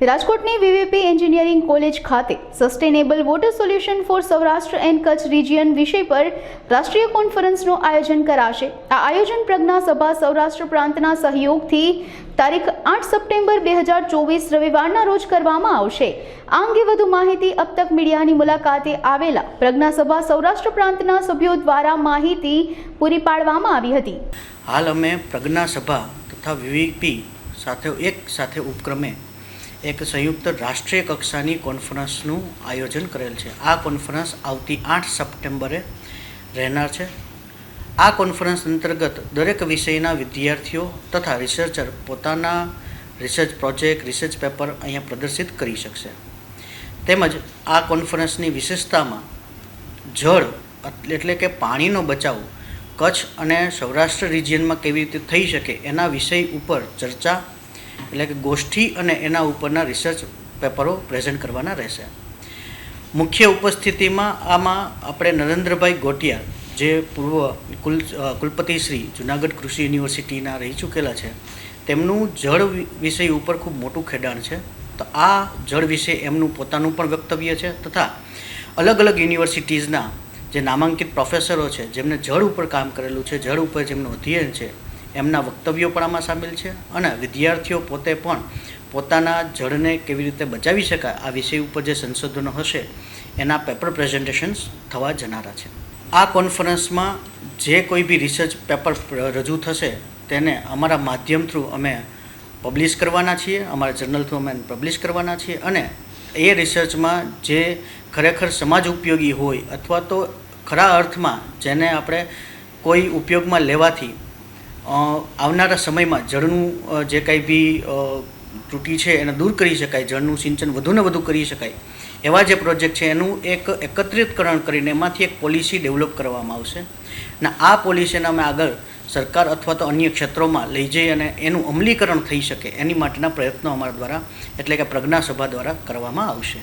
રાજકોટની VVP engineering college ખાતે sustainable water solution for Saurashtra and Kutch region વિષય પર રાષ્ટ્રીય કોન્ફરન્સનું આયોજન કરાશે. આ આયોજન પ્રજ્ઞા સભા સૌરાષ્ટ્ર પ્રાંતના સહયોગથી તારીખ આઠ સપ્ટેમ્બર બે હજાર ચોવીસ રવિવારના રોજ કરવામાં આવશે. આ અંગે વધુ માહિતી અબ તક મીડિયાની મુલાકાતે આવેલા પ્રજ્ઞા સભા સૌરાષ્ટ્ર પ્રાંતના સભ્યો દ્વારા માહિતી પૂરી પાડવામાં આવી હતી. હાલ અમે પ્રજ્ઞા સભા તથા વીવીપી સાથે એક સાથે ઉપક્રમે એક સંયુક્ત રાષ્ટ્રીય કક્ષાની કોન્ફરન્સનું આયોજન કરેલ છે. આ કોન્ફરન્સ આવતી આઠ સપ્ટેમ્બરે રહેનાર છે. આ કોન્ફરન્સ અંતર્ગત દરેક વિષયના વિદ્યાર્થીઓ તથા રિસર્ચર પોતાના રિસર્ચ પ્રોજેક્ટ, રિસર્ચ પેપર અહીંયા પ્રદર્શિત કરી શકશે. તેમજ આ કોન્ફરન્સની વિશેષતામાં જળ એટલે કે પાણીનો બચાવ, કચ્છ અને સૌરાષ્ટ્ર રિજિયનમાં કેવી રીતે થઈ શકે એના વિષય ઉપર ચર્ચા એટલે કે ગોષ્ઠી અને એના ઉપરના રિસર્ચ પેપરો પ્રેઝન્ટ કરવાના રહેશે. મુખ્ય ઉપસ્થિતિમાં આમાં આપણે નરેન્દ્રભાઈ ગોટિયા, જે પૂર્વ કુલ કુલપતિ શ્રી જુનાગઢ કૃષિ યુનિવર્સિટીના રહી ચૂકેલા છે, તેમનું જળ વિષય ઉપર ખૂબ મોટું ખેડાણ છે. તો આ જળ વિશે એમનું પોતાનું પણ વક્તવ્ય છે તથા અલગ અલગ યુનિવર્સિટીઝના જે નામાંકિત પ્રોફેસરો છે, જેમને જળ ઉપર કામ કરેલું છે, જળ ઉપર જેમનું અધ્યયન છે એમના વક્તવ્યો પણ આમાં સામેલ છે અને વિદ્યાર્થીઓ પોતે પણ પોતાના જળને કેવી રીતે બચાવી શકાય આ વિષય ઉપર જે સંશોધનો હશે, એના પેપર પ્રેઝન્ટેશન્સ થવા જનારા છે. આ કોન્ફરન્સમાં જે કોઈ બી રિસર્ચ પેપર રજૂ થશે, તેને અમારા માધ્યમ થ્રુ અમે પબ્લિશ કરવાના છીએ, અમારા જર્નલ થ્રુ અમે પબ્લિશ કરવાના છીએ અને એ રિસર્ચમાં જે ખરેખર સમાજ ઉપયોગી હોય અથવા તો ખરા અર્થમાં જેને આપણે કોઈ ઉપયોગમાં લેવાથી આવનારા સમયમાં જળનું જે કાંઈ બી ત્રુટિ છે એને દૂર કરી શકાય, જળનું સિંચન વધુને વધુ કરી શકાય, એવા જે પ્રોજેક્ટ છે એનું એક એકત્રિતકરણ કરીને એમાંથી એક પોલિસી ડેવલપ કરવામાં આવશે. અને આ પોલિસીને અમે આગળ સરકાર અથવા તો અન્ય ક્ષેત્રોમાં લઈ જઈ અને એનું અમલીકરણ થઈ શકે એની માટેના પ્રયત્નો અમારા દ્વારા, એટલે કે પ્રજ્ઞાસભા દ્વારા કરવામાં આવશે.